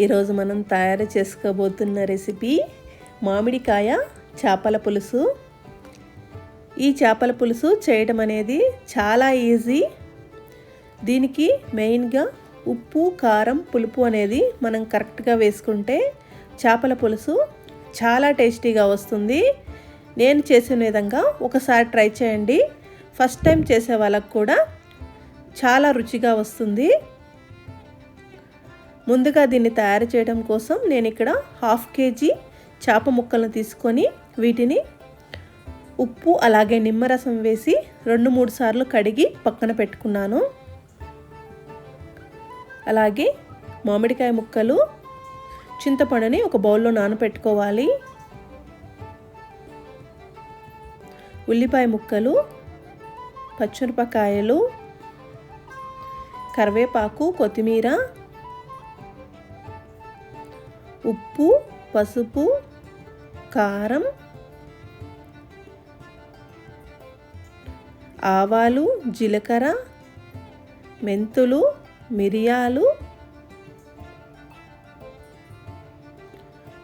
ఈరోజు మనం తయారు చేసుకోబోతున్న రెసిపీ మామిడికాయ చేపల పులుసు. ఈ చేపల పులుసు చేయడం అనేది చాలా ఈజీ. దీనికి మెయిన్గా ఉప్పు కారం పులుపు అనేది మనం కరెక్ట్గా వేసుకుంటే చేపల పులుసు చాలా టేస్టీగా వస్తుంది. నేను చేసిన విధంగా ఒకసారి ట్రై చేయండి. ఫస్ట్ టైం చేసే వాళ్ళకు కూడా చాలా రుచిగా వస్తుంది. ముందుగా దీన్ని తయారు చేయడం కోసం నేను ఇక్కడ హాఫ్ కేజీ చేప ముక్కలను తీసుకొని వీటిని ఉప్పు అలాగే నిమ్మరసం వేసి రెండు మూడు సార్లు కడిగి పక్కన పెట్టుకున్నాను. అలాగే మామిడికాయ ముక్కలు చింతపండుని ఒక బౌల్లో నానబెట్టుకోవాలి ఉల్లిపాయ ముక్కలు పచ్చిమిరపకాయలు కరివేపాకు కొత్తిమీర ఉప్పు పసుపు కారం ఆవాలు జీలకర్ర మెంతులు మిరియాలు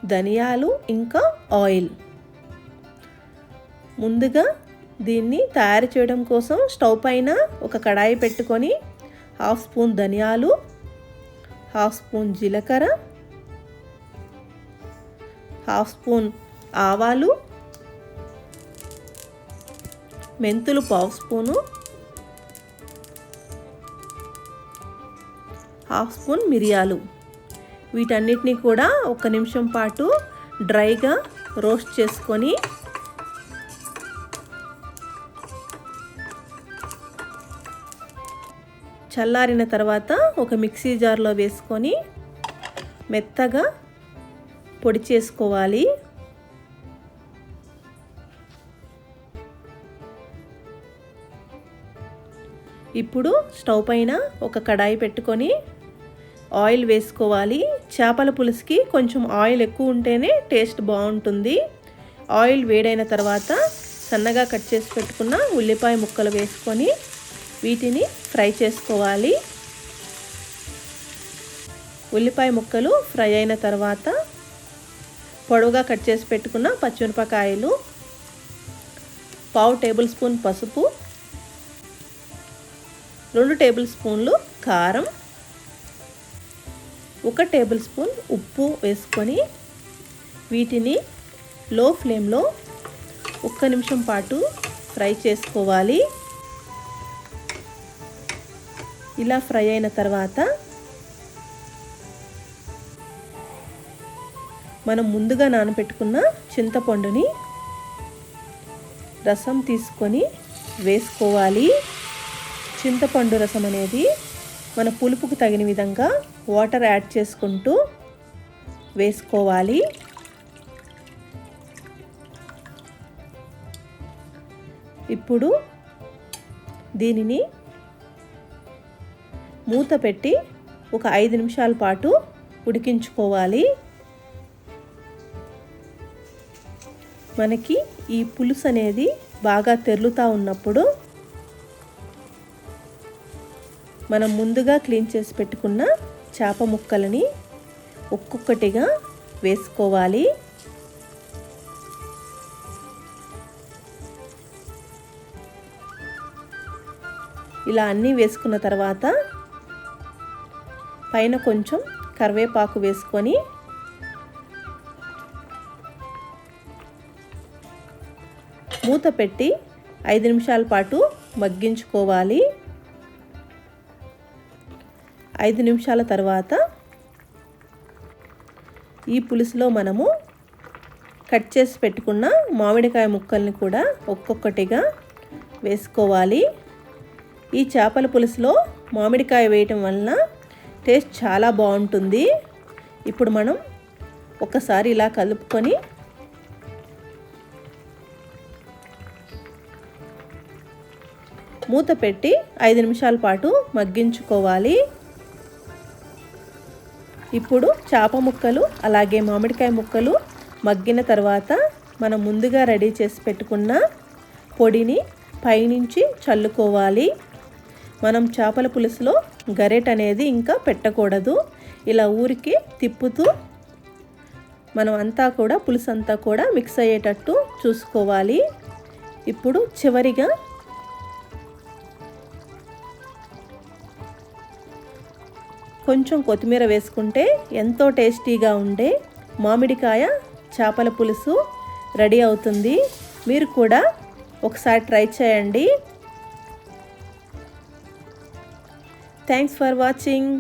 ధనియాలు ఇంకా ఆయిల్. ముందుగా దీన్ని తయారు చేయడం కోసం స్టవ్ పైన ఒక కడాయి పెట్టుకొని హాఫ్ స్పూన్ ధనియాలు హాఫ్ స్పూన్ జీలకర్ర హాఫ్ స్పూన్ ఆవాలు మెంతులు పావు స్పూను హాఫ్ స్పూన్ మిరియాలు. వీటన్నిటిని కూడా ఒక నిమిషం పాటు డ్రైగా రోస్ట్ చేసుకొని చల్లారిన తర్వాత ఒక మిక్సీ జార్లో వేసుకొని మెత్తగా పొడి చేసుకోవాలి. ఇప్పుడు స్టవ్ పైన ఒక కడాయి పెట్టుకొని ఆయిల్ వేసుకోవాలి. చేపల పులుసుకి కొంచెం ఆయిల్ ఎక్కువ ఉంటేనే టేస్ట్ బాగుంటుంది. ఆయిల్ వేడైన తర్వాత సన్నగా కట్ చేసి పెట్టుకున్న ఉల్లిపాయ ముక్కలు వేసుకొని వీటిని ఫ్రై చేసుకోవాలి. ఉల్లిపాయ ముక్కలు ఫ్రై అయిన తర్వాత పొడవుగా కట్ చేసి పెట్టుకున్న పచ్చిమిరపకాయలు పావు టేబుల్ స్పూన్ పసుపు రెండు టేబుల్ స్పూన్లు కారం ఒక టేబుల్ స్పూన్ ఉప్పు వేసుకొని వీటిని లో ఫ్లేమ్లో ఒక్క నిమిషం పాటు ఫ్రై చేసుకోవాలి. ఇలా ఫ్రై అయిన తర్వాత మనం ముందుగా నానబెట్టుకున్న చింతపండుని రసం తీసుకొని వేసుకోవాలి. చింతపండు రసం అనేది మన పులుపుకు తగిన విధంగా వాటర్ యాడ్ చేసుకుంటూ వేసుకోవాలి. ఇప్పుడు దీనిని మూత పెట్టి ఒక ఐదు నిమిషాల పాటు ఉడికించుకోవాలి. మనకి ఈ పులుసు అనేది బాగా తెరులుతూ ఉన్నప్పుడు మనం ముందుగా క్లీన్ చేసి పెట్టుకున్న చేప ముక్కలని ఒక్కొక్కటిగా వేసుకోవాలి. ఇలా అన్నీ వేసుకున్న తర్వాత పైన కొంచెం కరివేపాకు వేసుకొని మూత పెట్టి ఐదు నిమిషాల పాటు మగ్గించుకోవాలి. ఐదు నిమిషాల తర్వాత ఈ పులుసులో మనము కట్ చేసి పెట్టుకున్న మామిడికాయ ముక్కల్ని కూడా ఒక్కొక్కటిగా వేసుకోవాలి. ఈ చేపల పులుసులో మామిడికాయ వేయటం వలన టేస్ట్ చాలా బాగుంటుంది. ఇప్పుడు మనం ఒకసారి ఇలా కలుపుకొని మూత పెట్టి ఐదు నిమిషాల పాటు మగ్గించుకోవాలి. ఇప్పుడు చేప ముక్కలు అలాగే మామిడికాయ ముక్కలు మగ్గిన తర్వాత మనం ముందుగా రెడీ చేసి పెట్టుకున్న పొడిని పైనుంచి చల్లుకోవాలి. మనం చేపల పులుసులో గరెట్ అనేది ఇంకా పెట్టకూడదు. ఇలా ఊరికి తిప్పుతూ మనం అంతా కూడా పులుసు అంతా కూడా మిక్స్ అయ్యేటట్టు చూసుకోవాలి. ఇప్పుడు చివరిగా కొంచెం కొత్తిమీర వేసుకుంటే ఎంతో టేస్టీగా ఉండే మామిడికాయ చేపల పులుసు రెడీ అవుతుంది. మీరు కూడా ఒకసారి ట్రై చేయండి. Thanks for watching